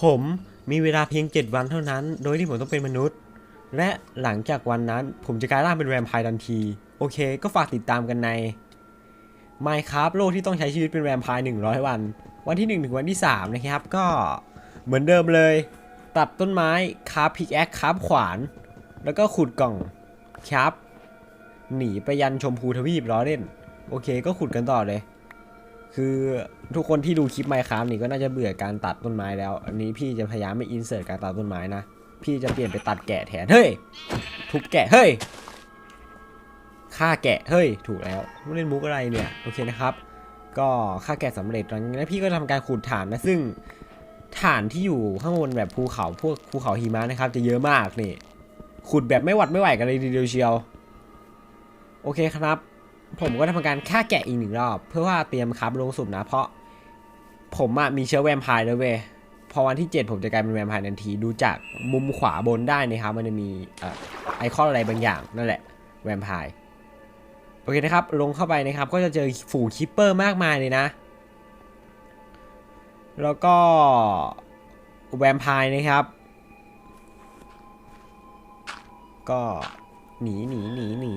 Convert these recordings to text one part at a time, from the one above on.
ผมมีเวลาเพียง 7 วันเท่านั้น โดยที่ผมต้องเป็นมนุษย์ และหลังจากวันนั้นผมจะกลายร่างเป็นแวมไพร์ทันที โอเค ก็ฝากติดตามกันใน Minecraft โลกที่ต้องใช้ชีวิตเป็นแวมไพร์100 วัน วันที่ 1 ถึงวันที่ 3 นะครับ ก็เหมือนเดิมเลย ตัดต้นไม้คาฟพิกแอคคาฟขวาน แล้วก็ขุดกล่องครับ หนีไปยันชมพูทวีปล้อเล่น โอเค ก็ขุดกันต่อเลย คือทุกคนที่ดูคลิปไมค์ครับนี่ก็น่าจะเบื่อการตัดต้นไม้แล้ว อันนี้พี่จะพยายามไม่อินเสิร์ตการตัดต้นไม้นะ พี่จะเปลี่ยนไปตัดแกะแทน เฮ้ย ทุบแกะ เฮ้ย ฆ่าแกะ เฮ้ย ถูกแล้วไม่เล่นมุกอะไรเนี่ย โอเคนะครับ ก็ฆ่าแกะสำเร็จหลังจากนั้พี่ก็ทำการขุดฐานนะ ซึ่งฐานที่อยู่ข้างบนแบบภูเขาพวกภูเขาหิมะนะครับ จะเยอะมากนี่ ขุดแบบไม่หวัดไม่ไหวกันเลยทีเดียวเชียว โอเคครับ ผมก็ทำการฆ่าแกะอีกหนึ่งรอบ เพื่อว่าเตรียมครับลงสุ่มนะ เพราะผมอะมีเชื้อแวมไพร์ด้วยเว้ยพอวันที่ 7 ผมจะกลายเป็นแวมไพร์ทันทีดูจากมุมขวาบนได้นะครับ มันจะมีอไอคอนอะไรบางอย่างนั่นแหละแวมไพร์โอเคนะครับ ลงเข้าไปนะครับ ก็จะเจอฝูงคิปเปอร์มากมายเลยนะ แล้วก็แวมไพร์นะครับ ก็หนีหนีหนีหนี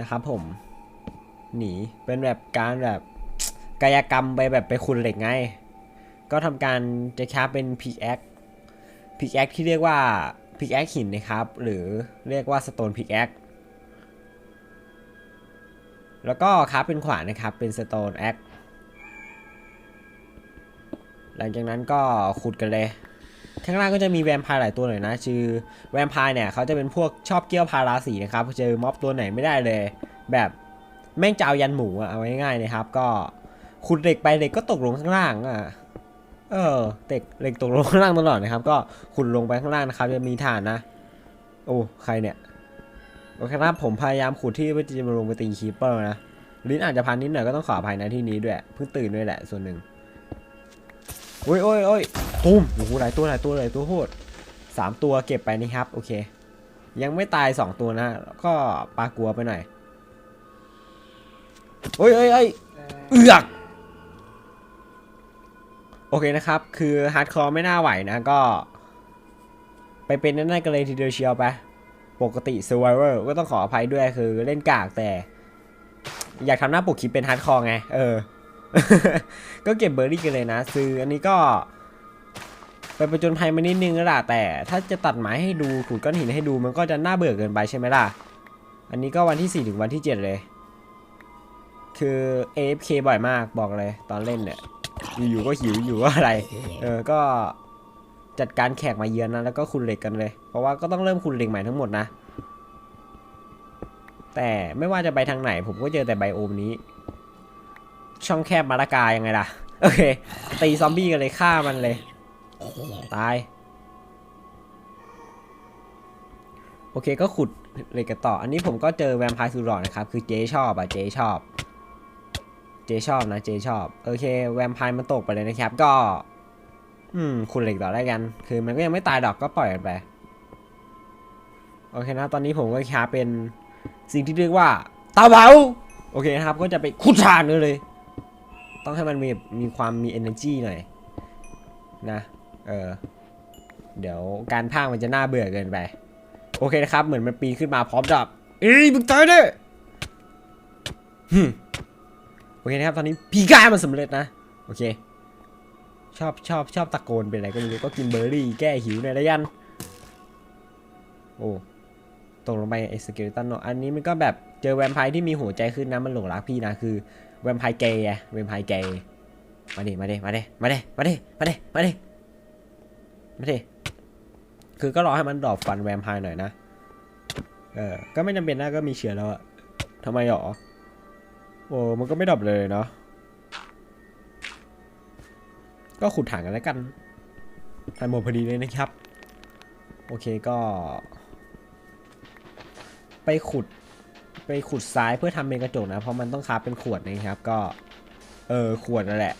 นะครับผม หนีเป็นแบบการแบบกายกรรมไปแบบไปขุดเหล็กไง ก็ทำการจะค้าเป็นพิกแอคพิกแอคที่เรียกว่าพิกแอคหินนะครับ หรือเรียกว่าสโตนพิกแอคแล้วก็ค้าเป็นขวานนะครับ เป็นสโตนแอคหลังจากนั้นก็ขุดกันเลย ข้างล่างก็จะมีแวมพร์หลายตัวหน่อยนะ ชื่อแวมพร์เนี่ยเขาจะเป็นพวกชอบเกี้ยวพาราสีนะครับเจอม็อบตัวไหนไม่ได้เลย แบบ แม่งจะเอายันหมูอะเอาง่ายๆนะครับ ก็ขุดเหล็กไปเหล็กก็ตกลงข้างล่างอะเออเหล็กเหล็กตกลงข้างล่างตลอดนะครับ ก็ขุดลงไปข้างล่างนะครับจะมีฐานนะ โอ้ใครเนี่ยโอเคครับผมพยายามขุดที่เพื่อจะมาลงไปตีคีปเปอร์นะลิ้นอาจจะพันนิดหน่อยก็ต้องขออภัยนะที่นี้ด้วยเพิ่งตื่นด้วยแหละส่วนหนึ่งโอ้ยโอ้ยโอ้ยตุ้มโอ้โหหลายตัวหลายตัวหลายตัวโหดสามตัวเก็บไปนี่ครับ โอเค ยังไม่ตายสองตัวนะ ก็ปลากลัวไปหน่อย โอ้ยโอ้ยโอ้ยเอือกโอเคนะครับ คือฮาร์ดคอร์ไม่น่าไหวนะก็ ไปเป็นนั่นๆกันเลยทีเดียวเชียวไปปกติ Survivor ก็ต้องขออภัยด้วยคือเล่นกากแต่ อยากทำหน้าปกคลิปเป็นฮาร์ดคอร์ไง เออ ก็เก็บเบอร์รี่กันเลยนะ ซื้ออันนี้ก็ไปประจนภัยมานิดนึงแล้วล่ะแต่ ถ้าจะตัดไม้ให้ดูขูดก้อนหินให้ดูมันก็จะน่าเบื่อเกินไปใช่ไหมล่ะ อันนี้ก็วันที่ 4 ถึงวันที่ 7 เลย คือ AFK บ่อยมากบอกเลยตอนเล่นเนี่ย อยู่ๆก็หิวอยู่ก็อะไร เออ ก็จัดการแขกมาเยือนนะแล้วก็คุณเหล็กกันเลย เพราะว่าก็ต้องเริ่มคุณเหล็กใหม่ทั้งหมดนะ แต่ไม่ว่าจะไปทางไหน ผมก็เจอแต่ไบโอมนี้ ช่องแคบมาละกายังไงล่ะ โอเค ตีซอมบี้กันเลยฆ่ามันเลย ตาย โอเคก็ขุดเหล็กกันต่อ อันนี้ผมก็เจอแวมไพร์สุดหล่อนะครับ คือเจ๊ชอบอะเจ๊ชอบ เจชอบนะเจชอบ โอเค แวมไพร์มันตกไปเลยนะครับ ก็ อืม คุณเหล็กต่อได้กัน คือมันก็ยังไม่ตายดอกก็ปล่อยมันไป โอเคนะ ตอนนี้ผมก็คาเป็นสิ่งที่เรียกว่าตาเผาโอเคนะครับ ก็จะไปขุดถ่านเลย ต้องให้มันมีมีความมี energy หน่อย นะ เออ เดี๋ยวการพากมันจะน่าเบื่อเกินไป โอเคนะครับ เหมือนมันปีนขึ้นมาพร้อมจับเอ้ยมึงตายเด้อ โอเคนะครับตอนนี้พี่กล้ามันสำเร็จนะ โอเค ชอบชอบชอบตะโกนเป็นอะไรก็ไม่รู้ก็กินเบอร์รี่แก้หิวหน่อยละยัน โอ้ตกลงไปไอ้สเกลตันเนาะอันนี้มันก็แบบเจอแวมไพร์ที่มีหัวใจขึ้นนะมันหลงรักพี่นะคือแวมไพร์เกย์อะแวมไพร์เกย์มาดิมาดิมาดิมาดิมาดิมาดิมาดิมาดิคือก็รอให้มันดรอปฟันแวมไพร์หน่อยนะเออก็ไม่จำเป็นนะก็มีเชื้อแล้วอะทำไมหรอ โอ้มันก็ไม่ดับเลยเนาะก็ขุดถังกันแล้วกันทันหมดพอดีเลยนะครับ โอเคก็ ไปขุด ไปขุดซ้ายเพื่อทำเป็นกระจกนะ เพราะมันต้องคาบเป็นขวดนะครับ ก็ เออขวดนั่นแหละ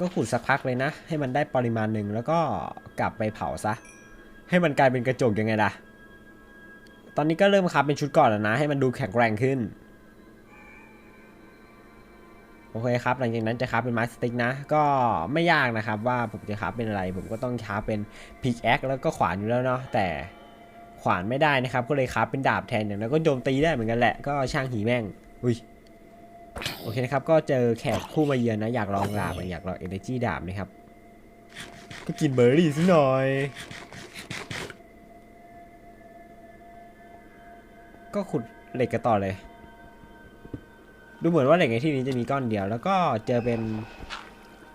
ก็ขุดสักพักเลยนะ ให้มันได้ปริมาณหนึ่งแล้วก็กลับไปเผาซะ ให้มันกลายเป็นกระจกยังไงล่ะ อนนี้ก็เริ่มคับเป็นชุดก่อนแล้วนะ ให้มันดูแข็งแรงขึ้น โอเคครับ หลังจากนั้นจะคราฟเป็นไม้สติ๊กนะ ก็ไม่ยากนะครับว่าผมจะคราฟเป็นอะไร ผมก็ต้องคราฟเป็นพิกแอคแล้วก็ขวานอยู่แล้วเนาะ แต่ขวานไม่ได้นะครับ ก็เลยคราฟเป็นดาบแทนอย่างนั้นก็โจมตีได้เหมือนกันแหละ ก็ช่างหีแม่ง อุ้ยโอเคนะครับ ก็เจอแขกผู้มาเยือนนะ อยากลองดาบอะอยากลองเอเนจีดาบนะครับ ก็กินเบอร์รี่ซะหน่อย ก็ขุดเหล็กกันต่อเลย ดูเหมือนว่าเหล็กในที่นี้จะมีก้อนเดียว แล้วก็เจอเป็น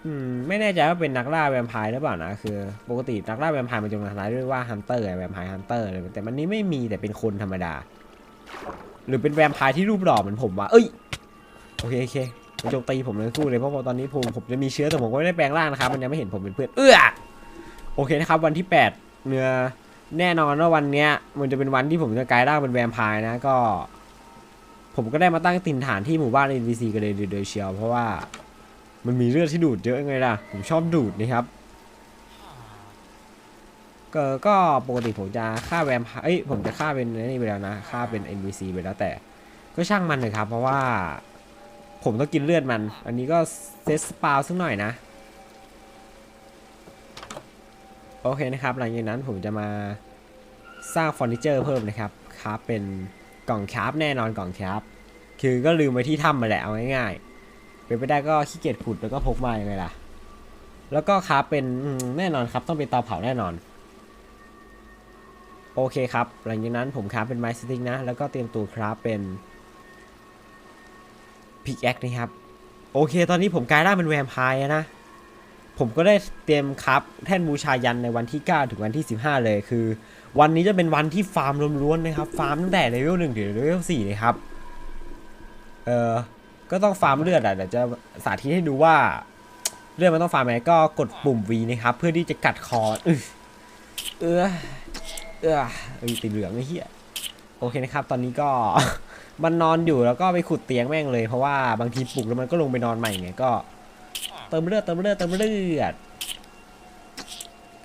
อืม ไม่แน่ใจว่าเป็นนักล่าแวมไพร์หรือเปล่านะ คือ ปกตินักล่าแวมไพร์มันจะมาทำร้ายด้วยว่าฮันเตอร์แวมไพร์ฮันเตอร์เลยแต่มันนี้ไม่มีแต่เป็นคนธรรมดา หรือเป็นแวมไพร์ที่รูปหล่อเหมือนผมวะเอ้ย โอเคโอเคมันโจมตีผมเลยคู่เลยเพราะว่าตอนนี้ผมผมจะมีเชื้อแต่ผมก็ไม่ได้แปลงร่างนะครับ มันยังไม่เห็นผมเป็นเพื่อน เอื้อ โอเคนะครับ วันที่ 8เนื้อ แน่นอนว่าวันเนี้ยมันจะเป็นวันที่ผมจะกลายร่างเป็นแวมไพร์นะก็ ผมก็ได้มาตั้งถิ่นฐานที่หมู่บ้าน NPC กันเลยโดยเชียวเพราะว่ามันมีเลือดที่ดูดเยอะไงล่ะ ผมชอบดูดนะครับ ก็ก็ปกติผมจะฆ่าแวมไพร์เอ้ยผมจะฆ่าเป็นนี่ไปแล้วนะฆ่าเป็น NPC ไปแล้วแต่ ก็ช่างมันเลยครับ เพราะว่า ผมต้องกินเลือดมัน อันนี้ก็เซตสปาวสักหน่อยนะ โอเคนะครับ หลังจากนั้นผมจะมาสร้างเฟอร์นิเจอร์เพิ่มนะครับครับเป็นกล่องคราฟแน่นอนกล่องคราฟคือก็ลืมไว้ที่ถ้ำมาแหละเอาง่ายๆเป็นไปได้ก็ขี้เกียจขุดแล้วก็พกมาอยังไงล่ะ แล้วก็คราฟเป็นแน่นอนครับต้องเป็นเตาเผาแน่นอน โอเคครับ หลังจากนั้นผมคราฟเป็นไม้สติ๊กนะ แล้วก็เตรียมตัวคราฟเป็นพิกแอคนะครับ โอเค ตอนนี้ผมกลายร่างเป็นแวมไพร์นะ ผมก็ได้เตรียมครับแท่นบูชายันในวันที่ 9 ถึงวันที่ 15 เลยคือ วันนี้จะเป็นวันที่ฟาร์มล้วนๆนะครับ ฟาร์มตั้งแต่เลเวล1ถึงเลเวล4เลยครับเออก็ต้องฟาร์มเลือดอะเดี๋ยวจะสาธิตให้ดูว่าเลือดมันต้องฟาร์มยังไงก็กดปุ่ม V นะครับ เพื่อที่จะกัดคอเออเออเอยติดเหลืองไอ้เหี้ยโอเคนะครับ ตอนนี้ก็ มันนอนอยู่แล้วก็ไปขุดเตียงแม่งเลยเพราะว่าบางทีปลุกแล้วมันก็ลงไปนอนใหม่ไงก็ เติมเลือดเติมเลือดเติมเลือด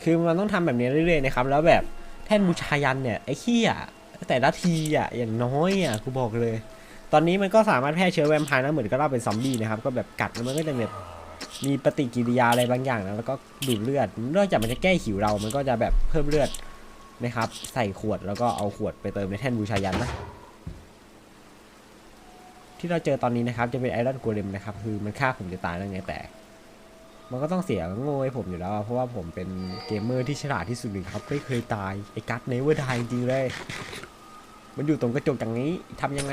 คือมันต้องทำแบบนี้เรื่อยๆนะครับ แล้วแบบแท่นบูชายันเนี่ยไอ้ขี้อะแต่ละทีอะอย่างน้อยอะกูบอกเลย ตอนนี้มันก็สามารถแพร่เชื้อแวมไพร์นะเหมือนกับเราเป็นซอมบี้นะครับ ก็แบบกัดแล้วมันก็จะแบบมีปฏิกิริยาอะไรบางอย่างนะแล้วก็ดูดเลือดนอกจากมันจะแก้หิวเรา มันก็จะแบบเพิ่มเลือดนะครับ ใส่ขวดแล้วก็เอาขวดไปเติมในแท่นบูชายันนะที่เราเจอตอนนี้นะครับจะเป็นไอรอนโกเลมนะครับคือมันฆ่าผมจะตายแล้วไงแต่ มันก็ต้องเสียโง่ให้ผมอยู่แล้ว เพราะว่าผมเป็นเกมเมอร์ที่ฉลาดที่สุดเลยครับ ไม่เคยตาย ไอ้กัสเนเวอร์ไดจริงเลย มันอยู่ตรงกระจกอย่างนี้ทำยังไง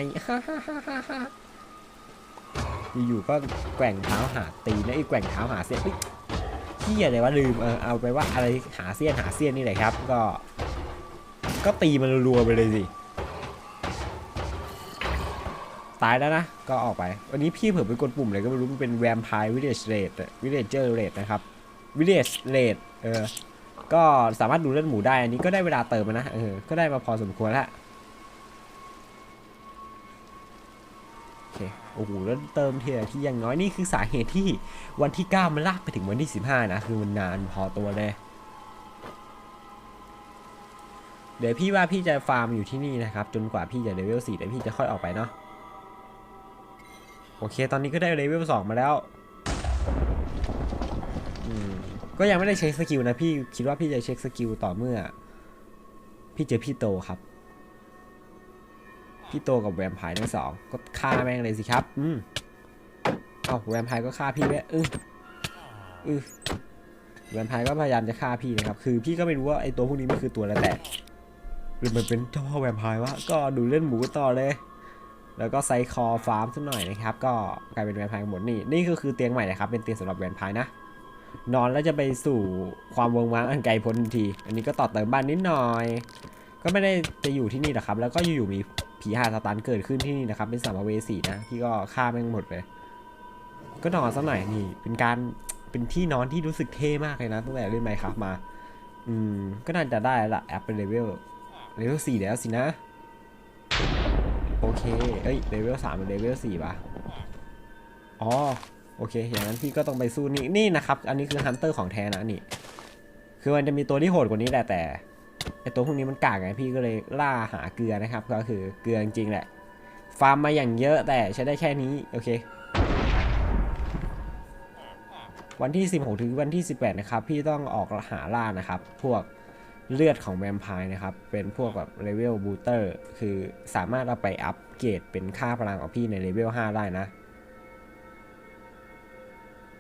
อยู่ๆก็แกว่งเท้าหาตีนะไอ้แกว่งเท้าหาเสี้ยนเฮียอะไรวะลืมเออเอาไปว่าอะไรหาเสี้ยนหาเสี้ยนนี่แหละครับ ก็ ก็ตีมันรัวไปเลยสิ ตายแล้วนะ ก็ออกไป วันนี้พี่เผื่อไปกดปุ่มเลยก็ไม่รู้มันเป็นแวมไพร์วิลเลจเรดวิลเลจเจอร์เรดนะครับวิลเลจเรดเออ ก็สามารถดูเลือดหมูได้ อันนี้ก็ได้เวลาเติมแล้วนะ เออ ก็ได้มาพอสมควรแล้วโอเค โอ้โห แล้วเติมเทียที่ย่างน้อยนี่คือสาเหตุที่วันที่ 9 มันลากไปถึงวันที่ 15 นะ คือมันนานพอตัวเลย เดี๋ยวพี่ว่าพี่จะฟาร์มอยู่ที่นี่นะครับ จนกว่าพี่จะเลเวล4แล้วพี่จะค่อยออกไปเนาะ โอเค ตอนนี้ก็ได้เลเวลสองมาแล้ว ก็ยังไม่ได้เช็คสกิลนะพี่คิดว่าพี่จะเช็คสกิลต่อเมื่อ พี่เจอพี่โตครับ พี่โตกับแวมไพร์ทั้งสองก็ฆ่าแม่งเลยสิครับ อืมเอ้าแวมไพร์ก็ฆ่าพี่แม่อืออือแวมไพร์ก็พยายามจะฆ่าพี่นะครับ คือพี่ก็ไม่รู้ว่าไอตัวพวกนี้มันคือตัวอะไรแต่หรือมันเป็นเจ้าพ่อแวมไพร์วะก็ดูเล่นหมูต่อเลย แล้วก็ไซคอฟาร์มสักหน่อยนะครับ ก็กลายเป็นแวมไพร์กันหมดนี่ นี่ก็คือเตียงใหม่นะครับ เป็นเตียงสำหรับแวมไพร์นะ นอนแล้วจะไปสู่ความเวิงว้างอันไกลพ้นทันที อันนี้ก็ต่อเติมบ้านนิดหน่อย ก็ไม่ได้จะอยู่ที่นี่หรอกครับ แล้วก็อยู่ๆมีผีหาสตันเกิดขึ้นที่นี่นะครับ เป็นสัมภเวสีนะที่ก็ฆ่าแม่งหมดเลย ก็นอนสักหน่อยนี่ เป็นการเป็นที่นอนที่รู้สึกเท่มากเลยนะตั้งแต่เล่นไมค์ครับมา อืม ก็น่าจะได้ละแอปเป็นเลเวลเลเวลสี่แล้วสินะ เค เอ้ยเลเวลสามเป็นเลเวลสี่ป่ะอ๋อ โอเค อย่างนั้นพี่ก็ต้องไปสู้นี่ นี่นะครับ อันนี้คือฮันเตอร์ของแท้นะนี่ คือมันจะมีตัวที่โหดกว่านี้แหละแต่ไอตัวพวกนี้มันกากไงพี่ก็เลยล่าหาเกลือนะครับ ก็คือเกลือจริงๆแหละ ฟาร์มมาอย่างเยอะแต่ใช้ได้แค่นี้ โอเค วันที่ 16 ถึงวันที่ 18 นะครับ พี่ต้องออกหาล่านะครับ พวก เลือดของแวมไพร์นะครับ เป็นพวกแบบเลเวลบูเตอร์คือสามารถเอาไปอัปเกรดเป็นค่าพลังของพี่ในเลเวล5ได้นะ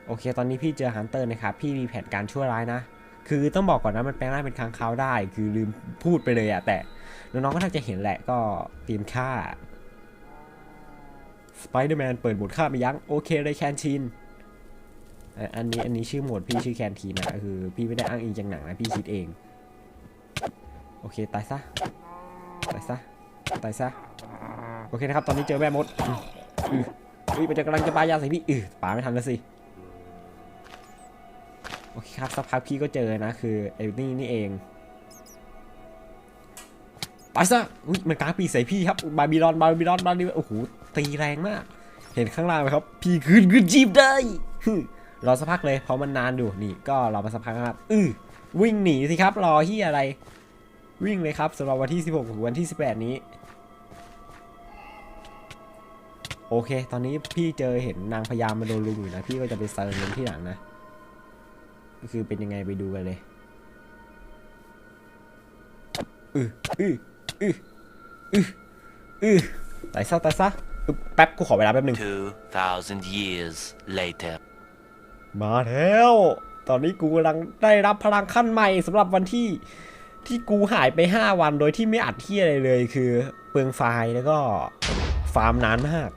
โอเค ตอนนี้พี่เจอฮันเตอร์นะครับ พี่มีแผนการชั่วร้ายนะ คือต้องบอกก่อนนะมันแปลงร่างเป็นค้างคาวได้ คือลืมพูดไปเลยอะแต่น้องๆก็น่าจะเห็นแหละก็เตรียมฆ่าสไปเดอร์แมนเปิดโหมดฆ่าไปยั้งโอเคเลยแคนทีนอันนี้อันนี้ชื่อโหมดพี่ชื่อแคนทีนนะคือพี่ไม่ได้อ้างอิงจากหนังนะพี่คิดเอง อเคตายซะตายซะตายซะโอเคนะครับตอนนี้เจอแม่มดอืออือมันจะกำลังจะปายาใส่พี่อือปาไม่ทันแล้วสิโอเคครับสักพักพี่ก็เจอนะคือไอ้นี่นี่เองไปซะอุ้ยมันกลางปีใส่พี่ครับบาบิลอนบาบิลอนบาบิลอนโอ้โหตีแรงมาก เห็นข้างล่างไหมครับ พี่ขึ้นขึ้นจีบได้รอสักพักเลยเพราะมันนานอยู่นี่ก็รอมาสักพักครับ อือวิ่งหนีสิครับ รอที่อะไร วิ่งเลยครับสำหรับวันที่ 16 ถึงวันที่ 18 นี้ โอเค ตอนนี้พี่เจอเห็นนางพญามาโดนลุงอยู่นะ พี่ก็จะไปเซิร์นมันที่หลังนะก็คือเป็นยังไงไปดูกันเลยอืออืออืออืออือตายซะตายซะอึ๊บแป๊บกูขอเวลาแป๊บหนึ่ง2,000 years later. มาแล้ว ตอนนี้กูกำลังได้รับพลังขั้นใหม่สำหรับวันที่ ที่กูหายไป 5 วันโดยที่ไม่อัดที่อะไรเลยคือเปลืองไฟล์แล้วก็ฟาร์มนานมาก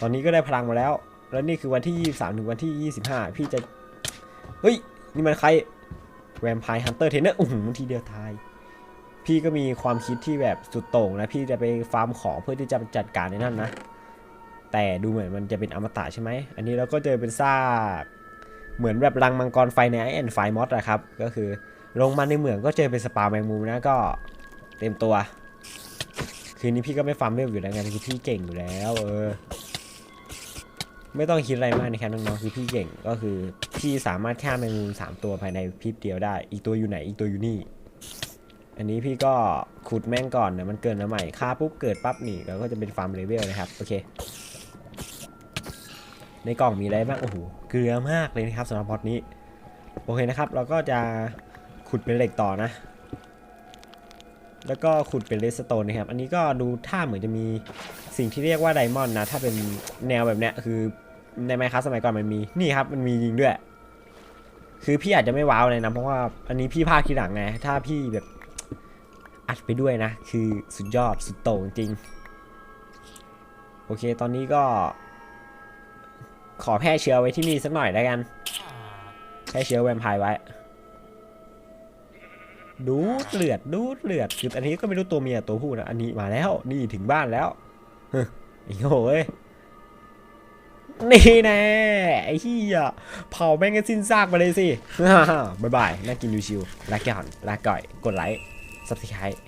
ตอนนี้ก็ได้พลังมาแล้ว แล้วนี่คือวันที่ 23 ถึงวันที่ 25 พี่จะ เฮ้ย นี่มันใครแวมไพร์ฮันเตอร์เทนเนอร์โอ้โหทีเดียวทาย พี่ก็มีความคิดที่แบบสุดโต่งนะ พี่จะไปฟาร์มของเพื่อที่จะจัดการในนั่นนะ แต่ดูเหมือนมันจะเป็นอมตะใช่ไหม อันนี้เราก็เจอเป็นซาก เหมือนแบบรังมังกรไฟในไอแอนไฟมอสนะครับ ก็คือ ลงมาในเหมืองก็เจอเป็นสปาแมงมุมนะก็เต็มตัว คืนนี้พี่ก็ไม่ฟาร์มเวลอยู่แล้วไงคือพี่เก่งอยู่แล้ว เออ ไม่ต้องคิดอะไรมากนะครับน้องๆคือพี่เก่งก็คือพี่สามารถฆ่าแมงมุมสามตัวภายในพริบเดียวได้ อีกตัวอยู่ไหนอีกตัวอยู่นี่ อันนี้พี่ก็ขุดแม่งก่อนนะมันเกินมาใหม่ฆ่าปุ๊บเกิดปั๊บนี่แล้วก็จะเป็นฟาร์มเลเวลนะครับโอเค ในกล่องมีอะไรบ้างโอ้โหเกลือมากเลยนะครับสำหรับบอทนี้โอเคนะครับ เราก็จะ ขุดเป็นเหล็กต่อนะ แล้วก็ขุดเป็นเลสโตนนะครับ อันนี้ก็ดูท่าเหมือนจะมีสิ่งที่เรียกว่าไดมอนด์นะ ถ้าเป็นแนวแบบเนี้ยคือในไมค์ครับสมัยก่อนมันมี นี่ครับ มันมีจริงด้วย คือพี่อาจจะไม่ว้าวเลยนะ เพราะว่าอันนี้พี่พากทีหลังไง ถ้าพี่แบบอัดไปด้วยนะ คือสุดยอดสุดโต่งจริง โอเค ตอนนี้ก็ ขอแพร่เชื้อไว้ที่นี่สักหน่อยแล้วกัน แพร่เชื้อแวมไพร์ไว้ ดูดเลือดดูดเลือดคืออันนี้ก็ไม่รู้ตัวเมียตัวผู้นะอันนี้มาแล้ว นี่ถึงบ้านแล้วไอ้โหเอ้ยนี่แน่ไอ้เหี้ยเผาแม่งกันสิ้นซากไปเลยสิ บ๊ายบายน่ากินดูชิวลาก่อนลาก่อย กดไลค์ ซับสไครต์